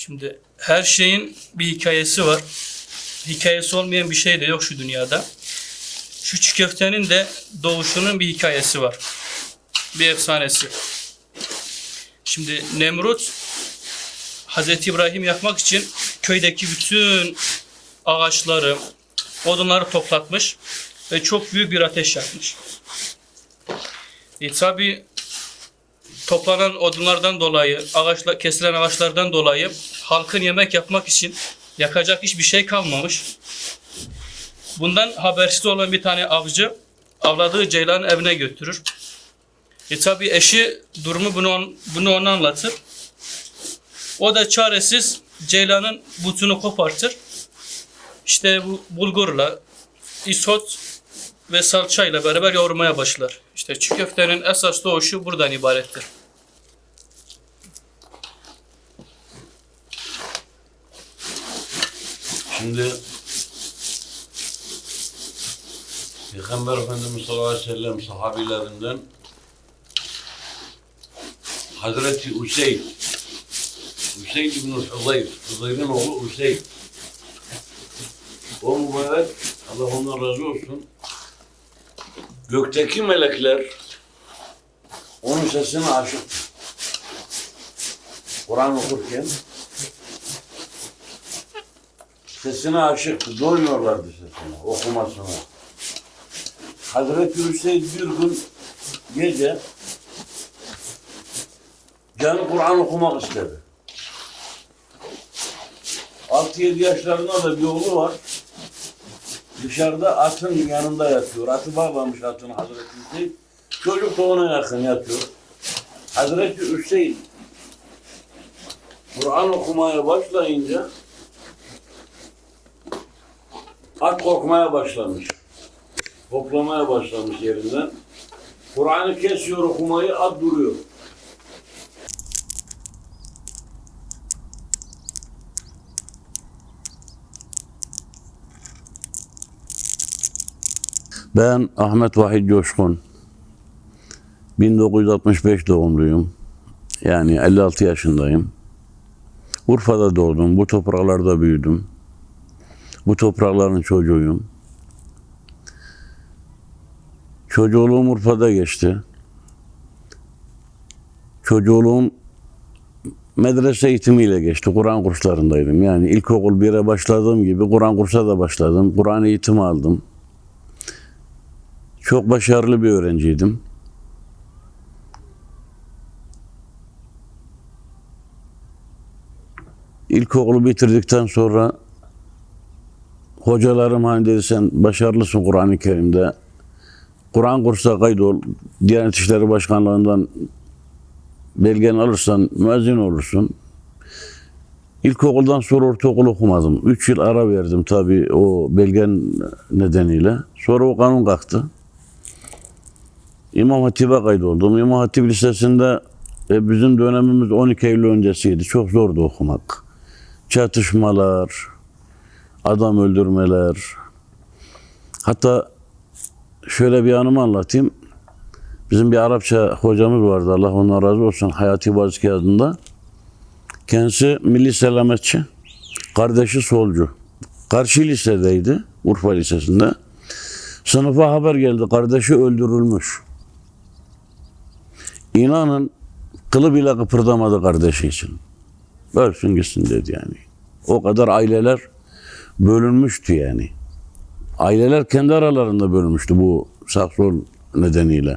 Şimdi her şeyin bir hikayesi var. Hikayesi olmayan bir şey de yok şu dünyada. Şu çiğ köftenin de doğuşunun bir hikayesi var. Bir efsanesi. Şimdi Nemrut Hazreti İbrahim yakmak için köydeki bütün ağaçları, odunları toplatmış ve çok büyük bir ateş yakmış. E tabi toplanan odunlardan dolayı, ağaçla kesilen ağaçlardan dolayı halkın yemek yapmak için yakacak hiçbir şey kalmamış. Bundan habersiz olan bir tane avcı avladığı ceylanı evine götürür. E tabi eşi durumu bunu, bunu ona anlatır. O da çaresiz ceylanın butunu kopartır. İşte bu bulgurla, isot ve salçayla beraber yoğurmaya başlar. İşte çiğ köftenin esas doğuşu buradan ibarettir. Şimdi Peygamber Efendimiz sallallahu aleyhi ve sellem sahabilerinden Hazreti Useyd Useyd ibn Huzayr Huzayr'ın oğlu Useyd o mübarek Allah ondan razı olsun gökteki melekler onun sesine aşık. Kur'an okurken sesine aşıktı, doymuyorlardı sesine, okumasına. Hazreti Hüseyin bir gün gece canı Kur'an okumak istedi. 6-7 yaşlarında da bir oğlu var. Dışarıda atın yanında yatıyor. Atı bağlamış atını Hazreti Hüseyin. Çocuk da ona yakın yatıyor. Hazreti Hüseyin Kur'an okumaya başlayınca At korkmaya başlamış. Hoplamaya başlamış yerinden. Kur'an'ı kesiyor okumayı, at duruyor. Ben Ahmet Vahid Coşkun. 1965 doğumluyum. Yani 56 yaşındayım. Urfa'da doğdum. Bu topraklarda büyüdüm. Bu toprakların çocuğuyum. Çocukluğum Urfa'da geçti. Çocukluğum medrese eğitimiyle geçti. Kur'an kurslarındaydım. Yani ilkokul 1'e başladığım gibi Kur'an kursa da başladım. Kur'an eğitimi aldım. Çok başarılı bir öğrenciydim. İlkokulu bitirdikten sonra hocalarım hani dedi sen başarılısın Kur'an-ı Kerim'de. Kur'an kursuna kaydol. Diyanet İşleri Başkanlığı'ndan belgeni alırsan müezzin olursun. İlkokuldan sonra ortaokul okumadım. Üç yıl ara verdim tabii o belgen nedeniyle. Sonra o kanun kalktı. İmam Hatip'e kaydoldum. İmam Hatip Lisesi'nde e, bizim dönemimiz 12 Eylül öncesiydi. Çok zordu okumak. Çatışmalar, adam öldürmeler. Hatta şöyle bir anımı anlatayım. Bizim bir Arapça hocamız vardı. Allah ondan razı olsun. Hayati Bazki adında. Kendisi milli selametçi. Kardeşi solcu. Karşı lisedeydi. Urfa Lisesi'nde. Sınıfa haber geldi. Kardeşi öldürülmüş. İnanın kılı bile kıpırdamadı kardeşi için. Ölsün gitsin dedi yani. O kadar aileler bölünmüştü yani. Aileler kendi aralarında bölünmüştü bu saksol nedeniyle.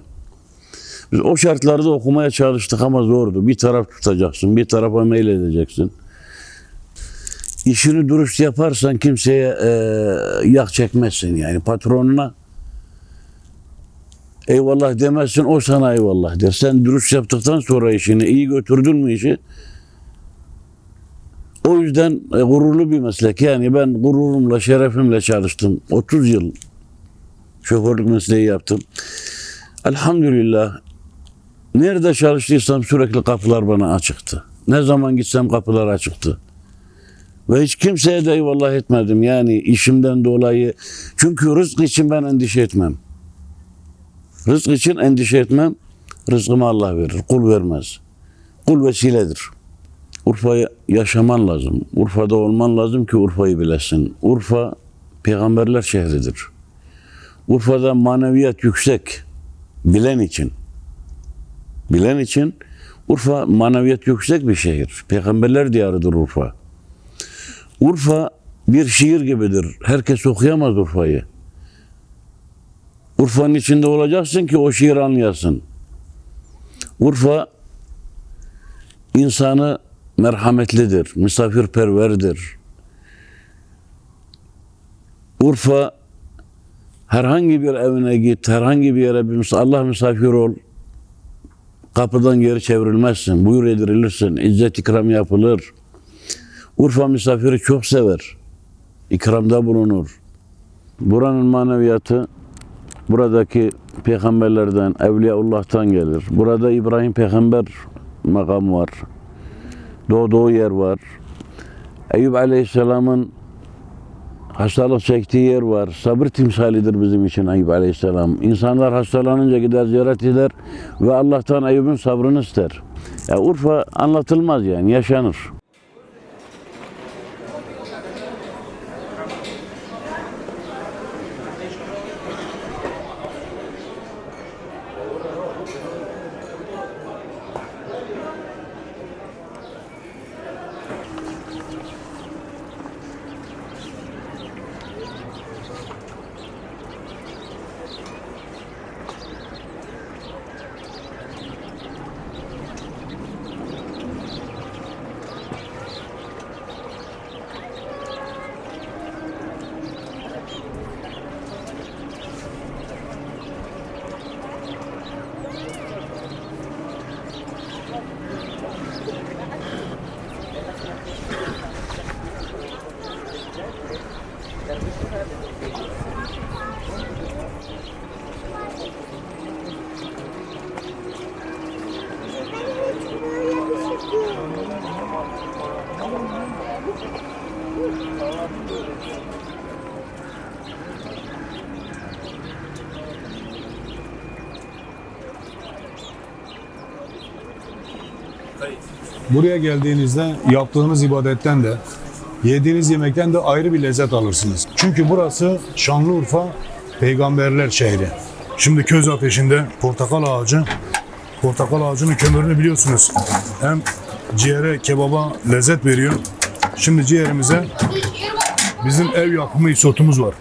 Biz o şartlarda okumaya çalıştık ama zordu. Bir taraf tutacaksın, bir tarafa meyledeceksin. İşini dürüst yaparsan kimseye e, yak çekmezsin yani. Patronuna eyvallah demezsin, o sana eyvallah der. Sen dürüst yaptıktan sonra işini, iyi götürdün mü işi, o yüzden e, gururlu bir meslek. Yani ben gururumla, şerefimle çalıştım. 30 yıl şoförlük mesleği yaptım. Elhamdülillah nerede çalıştıysam sürekli kapılar bana açıktı. Ne zaman gitsem kapılar açıktı. Ve hiç kimseye de eyvallah etmedim. Yani işimden dolayı. Çünkü rızk için ben endişe etmem. Rızk için endişe etmem. Rızkımı Allah verir. Kul vermez. Kul vesiledir. Urfa'yı yaşaman lazım. Urfa'da olman lazım ki Urfa'yı bilesin. Urfa peygamberler şehridir. Urfa'da maneviyat yüksek. Bilen için. Bilen için Urfa maneviyat yüksek bir şehir. Peygamberler diyarıdır Urfa. Urfa bir şiir gibidir. Herkes okuyamaz Urfa'yı. Urfa'nın içinde olacaksın ki o şiir anlayasın. Urfa insanı merhametlidir, misafirperverdir. Urfa herhangi bir evine git, herhangi bir yere bir Allah misafir ol. Kapıdan geri çevrilmezsin, buyur edirilirsin, izzet ikram yapılır. Urfa misafiri çok sever. ikramda bulunur. Buranın maneviyatı buradaki peygamberlerden, Evliyaullah'tan gelir. Burada İbrahim peygamber makam var. Doğduğu yer var. Eyüp Aleyhisselam'ın hastalık çektiği yer var. Sabır timsalidir bizim için Eyüp Aleyhisselam. İnsanlar hastalanınca gider ziyaret eder ve Allah'tan Eyüp'ün sabrını ister. Ya Urfa anlatılmaz yani yaşanır. Buraya geldiğinizde yaptığınız ibadetten de yediğiniz yemekten de ayrı bir lezzet alırsınız. Çünkü burası Şanlıurfa peygamberler şehri. Şimdi köz ateşinde portakal ağacı, portakal ağacının kömürünü biliyorsunuz. Hem ciğere, kebaba lezzet veriyor. Şimdi ciğerimize bizim ev yapımı isotumuz var.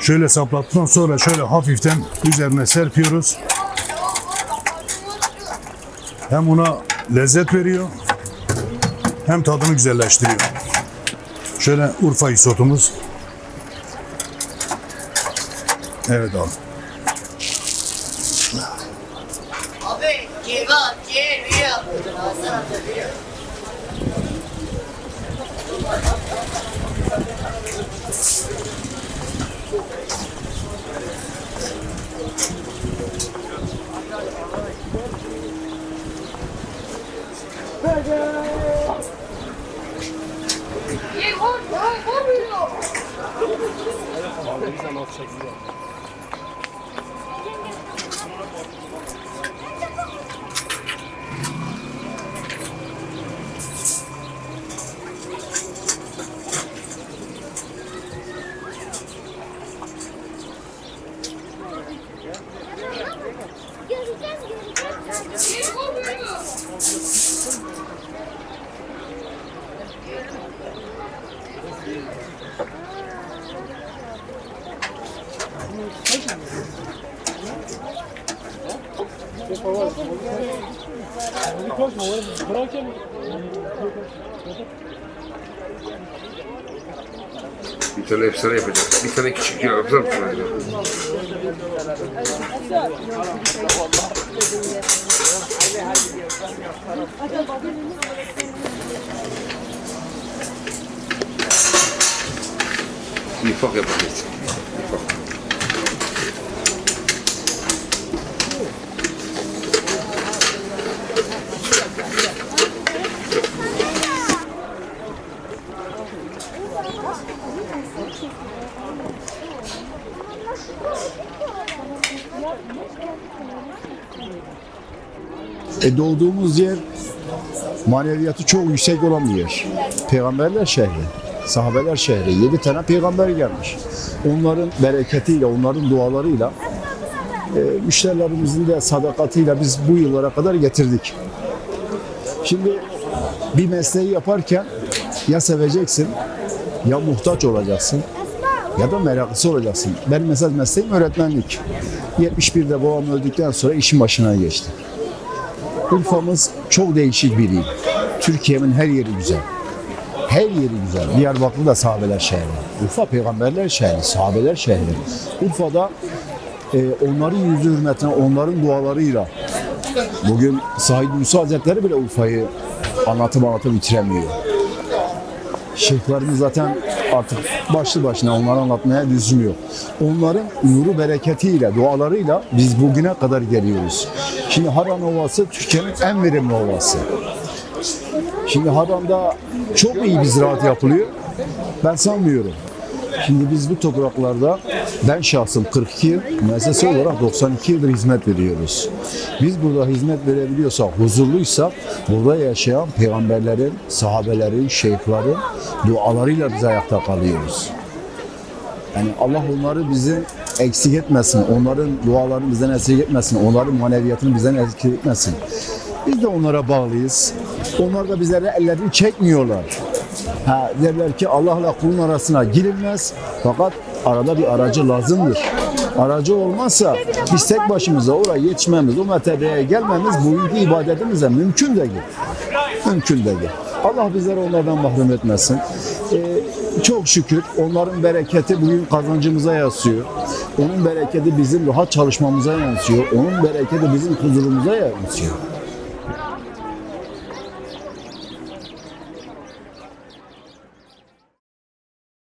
Şöyle saplattıktan sonra şöyle hafiften üzerine serpiyoruz. Hem ona lezzet veriyor hem tadını güzelleştiriyor. Şöyle Urfa isotumuz. Evet abi. Bir tane efsane yapacak. Bir tane küçük ya yapar mısın acaba? Nifak yapacağız. E doğduğumuz yer maneviyatı çok yüksek olan bir yer. Peygamberler şehri, sahabeler şehri. Yedi tane peygamber gelmiş. Onların bereketiyle, onların dualarıyla e, müşterilerimizin de sadakatiyle biz bu yıllara kadar getirdik. Şimdi bir mesleği yaparken ya seveceksin ya muhtaç olacaksın ya da meraklısı olacaksın. Benim mesela mesleğim öğretmenlik. 71'de babam öldükten sonra işin başına geçtim. Urfa'mız çok değişik bir il. Türkiye'nin her yeri güzel. Her yeri güzel. Diyarbakır da sahabeler şehri. Urfa peygamberler şehri, sahabeler şehri. Urfa'da e, onların yüzü hürmetine, onların dualarıyla bugün Said Musa Hazretleri bile Urfa'yı anlatıp anlatıp bitiremiyor. Şeyhlerimiz zaten artık başlı başına onları anlatmaya lüzum yok. Onların nuru bereketiyle, dualarıyla biz bugüne kadar geliyoruz. Şimdi Haran Ovası Türkiye'nin en verimli ovası. Şimdi Haran'da çok iyi bir ziraat yapılıyor. Ben sanmıyorum. Şimdi biz bu topraklarda ben şahsım 42 yıl, müessese olarak 92 yıldır hizmet veriyoruz. Biz burada hizmet verebiliyorsak, huzurluysak burada yaşayan peygamberlerin, sahabelerin, şeyhlerin dualarıyla biz ayakta kalıyoruz. Yani Allah onları bizi eksik etmesin, onların dualarını bizden eksik etmesin, onların maneviyatını bizden eksik etmesin. Biz de onlara bağlıyız. Onlar da bizlere ellerini çekmiyorlar. Ha, derler ki Allah'la kulun arasına girilmez fakat arada bir aracı lazımdır. Aracı olmazsa biz tek başımıza oraya yetişmemiz, o mertebeye gelmemiz bugünkü ibadetimize mümkün değil. Mümkün değil. Allah bizleri onlardan mahrum etmesin. Ee, çok şükür onların bereketi bugün kazancımıza yansıyor. Onun bereketi bizim rahat çalışmamıza yansıyor. Onun bereketi bizim huzurumuza yansıyor.